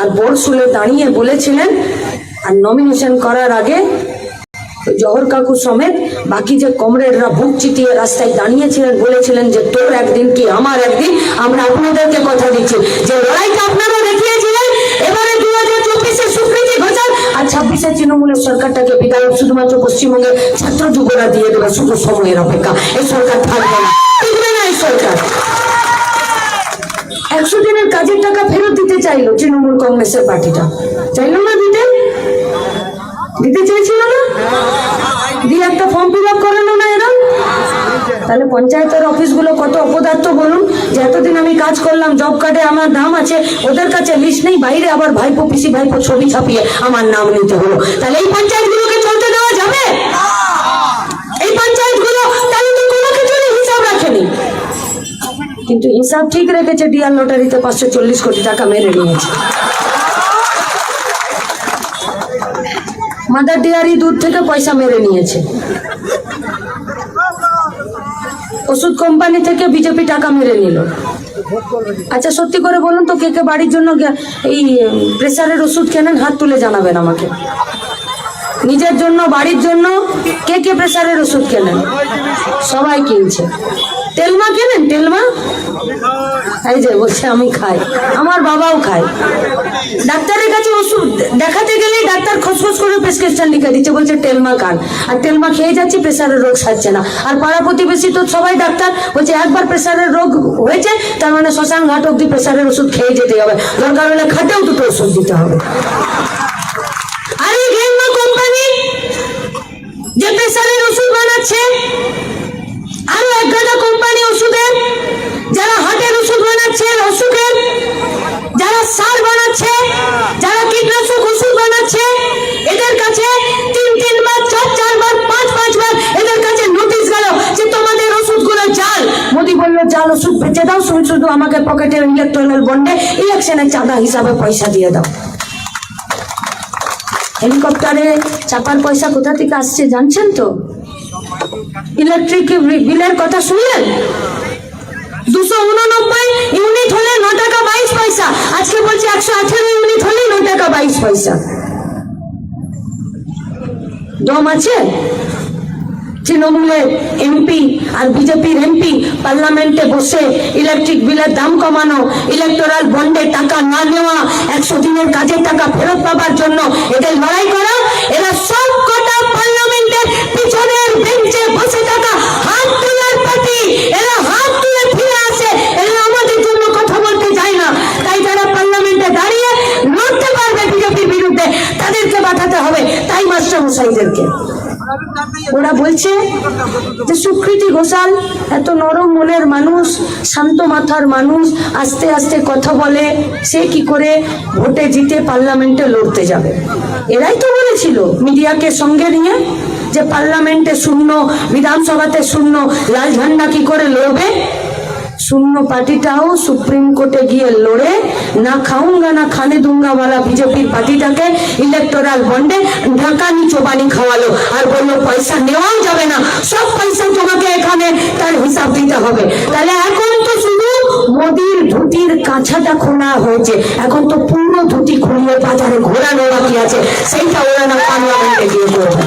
আর board শুলে দাঁড়িয়ে বলেছিলেন, আর নমিনেশন করার আগে জহর কাকু সমেত বাকি যে কমরেডরা বুক চিতিয়ে রাস্তায় দাঁড়িয়েছিলেন, বলেছিলেন যে তোর একদিন কি আমার একদিন, আমরা আপনাদেরকে কথা দিচ্ছি। যে লড়াইটা আপনারা দেখিয়েছিলেন, এবারে দু হাজার চব্বিশে সুপ্রীতি ঘোষাল আর ছাব্বিশে তৃণমূলের সরকারটাকে বিধায়ক শুধুমাত্র পশ্চিমবঙ্গের ছাত্র যুবরা দিয়ে দেবে, শুধু সময়ের অপেক্ষা। এই সরকার থাকবে না এই সরকার। একশো দিনের কাজের টাকা ফেরত দিতে চাইলো তৃণমূল কংগ্রেসের পার্টিটা। চাইলো না দিতে? দিতে চেয়েছিল না? দিয়ে একটা ফর্ম ফিল আপ করালো না এরা? তাহলে পঞ্চায়েতের অফিসগুলো কত অপদার্থ বলুন, যে এতদিন আমি কাজ করলাম জব কার্ডে আমার নাম আছে, ওদের কাছে লিস্ট নেই, বাইরে আবার ভাইপো, পিসি ভাইপো ছবি ছাপিয়ে আমার নাম নিতে হলো। তাহলে এই পঞ্চায়েতগুলোকে কিন্তু হিসাব ঠিক রেখেছে ডিআর লটারিতে পাঁচশো চল্লিশ কোটি টাকা মেরে নিয়েছে। মাদার ডেয়ারি দুধ থেকে পয়সা মেরে নিয়েছে। ওষুধ কোম্পানি থেকে বিজেপি টাকা মেরে নিল। আচ্ছা সত্যি করে বলুন তো, কে কে বাড়ির জন্য এই, প্রেসারের ওষুধ কেনেন? হাত তুলে জানাবেন আমাকে। নিজের জন্য, বাড়ির জন্য কে কে প্রেসারের ওষুধ কেনেন? সবাই কিনছে। তেলমা কেনেন? তেলমা? এই যে, বলছে, আমি খাই। আমার বাবাও খায়। ডাক্তারের কাছে ওষুধ দেখাতে গেলেই ডাক্তার খসখস করে প্রেসক্রিপশন লিখে দিচ্ছে, বলছে, টেলমা খান। আর টেলমা খেয়ে যাচ্ছে প্রেশারের রোগ সারছে না। আর পাড়া প্রতিবেশী তো সবাই ডাক্তার, বলছে, একবার প্রেশারের রোগ হয়েছে, তার মানে শ্মশান ঘাট অব্দি প্রেশারের ওষুধ খেয়ে যেতে হবে। দরকার হলে খাটেও দুটো ওষুধ দিতে হবে। বলল জাল ওষুধ বেঁচে দাও শুধু শুধু আমাকে পকেটের ইলেকট্রনাল বন্ডে ইলেকশনের চাঁদা হিসাবে পয়সা দিয়ে দাও। হেলিকপ্টারে চাপার পয়সা কোথা থেকে আসছে জানছেন তো? ইলেকট্রিক বিলের কথা শুনলেন? দুশো উননব্বই ইউনিট হলে ন টাকা বাইশ পয়সা। আজকে বলছে একশো আঠেরো ইউনিট হলে ন টাকা বাইশ পয়সা। দম আছে? তৃণমূলের এমপি আর বিজেপির এমপি পার্লামেন্টে বসে ইলেকট্রিক বিলের দাম কমানো, ইলেকটোরাল বন্ডে টাকা না নেওয়া, একশো দিনের কাজের টাকা ফেরত পাবার জন্য এদের লড়াই করা, এরা সব কটা পার্লামেন্টের পিছনের বেঞ্চে বসে থাকা, হাত তোলার পার্টি এরা হাত তুলে ফিরে আসে, এরা আমাদের জন্য কথা বলতে চায় না। তাই যারা পার্লামেন্টে দাঁড়িয়ে লড়তে পারবে বিজেপির বিরুদ্ধে, তাদেরকে বাঁচাতে হবে। তাই মাস্টার মশাইদেরকে ওরা বলছে যে সুকৃতি ঘোষাল, এত নরম মনের মানুষ, শান্ত মাথার মানুষ, আস্তে আস্তে কথা বলে, সে কি করে ভোটে জিতে পার্লামেন্টে লড়তে যাবে? এরাই তো বলেছিল মিডিয়াকে সঙ্গে নিয়ে যে পার্লামেন্টে শূন্য, বিধানসভাতে শূন্য ঝান্ডা কি করে লড়বে? শূন্য পার্টিটাও সুপ্রিম কোর্টে গিয়ে লড়ে, না খাউঙ্গা, না খানে দুঙ্গা वाला বিজেপির পার্টিটাকে ইলেকটোরাল বন্ডে ঢাকানি চোবানি খাওয়ালো। আর বলল, পয়সা নেওয়াও যাবে না। সব পয়সা তোমাকে এখানে তার হিসাব দিতে হবে। তাহলে এখন তো শুধু মোদির ধুতির কাছাটা খোলা হয়েছে। এখন তো পুরো ধুতি খুলিয়ে বাজারে ঘোরানো বাকি আছে। সেইটা ওরা না পার্লামেন্টে গিয়ে করবে।